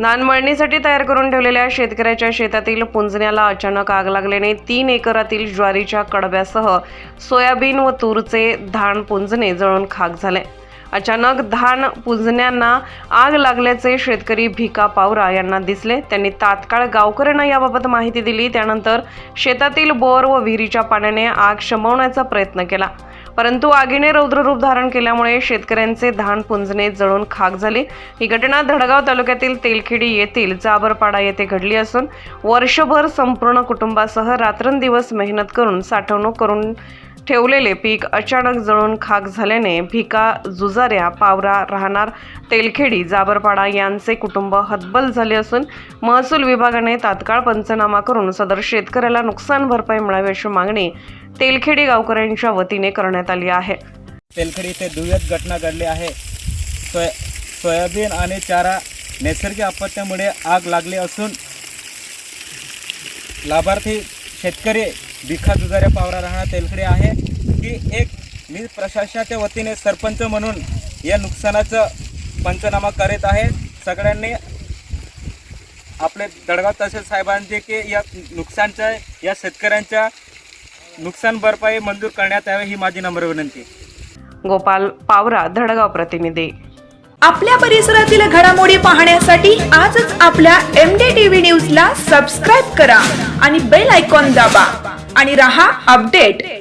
धान मळणीसाठी तयार करून ठेवलेल्या शेतकऱ्याच्या शेतातील पुंजण्याला अचानक आग लागल्याने तीन एकरातील ज्वारीच्या कडब्यासह सोयाबीन व तूरचे धान पुंजणे जळून खाक झाले. अचानक धान पुंजण्यांना आग लागल्याचे शेतकरी भिका पावरा यांना दिसले. त्यांनी तात्काळ गावकऱ्यांना याबाबत माहिती दिली. त्यानंतर शेतातील बोर व विहिरीच्या पाण्याने आग शमवण्याचा प्रयत्न केला. परंतु आगीने रौद्ररूप धारण केल्यामुळे शेतकऱ्यांचे धान पुंजणे जळून खाक झाली. ही घटना धडगाव तालुक्यातील तेलखेडी येथील जाबरपाडा येथे घडली असून वर्षभर संपूर्ण कुटुंबासह रात्रंदिवस मेहनत करून साठवणूक करून ठेवलेले पीक अचानक जळून खाक झाल्याने भिका जुजाऱ्या पावरा राहणार तेलखेडी जाबरपाडा यांचे कुटुंब हतबल झाले असून महसूल विभागाने तात्काळ पंचनामा करून सदर शेतकऱ्याला नुकसान भरपाई मिळावी अशी मागणी तेलखेडी गावकऱ्यांच्या वतीने करण्यात आली आहे. तेलखेडी इथे दुय्यत घटना घडली आहे. सोया सोयाबीन आणि चारा नैसर्गिक आपत्त्यामुळे आग लागली असून लाभार्थी शेतकरी भिखा जुजाऱ्या पावरा राहणार तेलखडे आहे. की एक मी प्रशासनाच्या वतीने सरपंच म्हणून या नुकसानाचं पंचनामा करीत आहे. सगळ्यांनी आपले दडगाव तहसील साहेबांचे की या नुकसानच्या या शेतकऱ्यांच्या नुकसान भरपाई मंजूर करण्यात यावी ही माझी नम्र विनंती. गोपाल पावरा धडगाव प्रतिनिधी. आपल्या परिसरातील घडामोडी पाहण्यासाठी आजच आपल्या एम डी टीव्ही न्यूजला सबस्क्राईब करा आणि बेल आयकॉन दाबा आणि रहा अपडेट.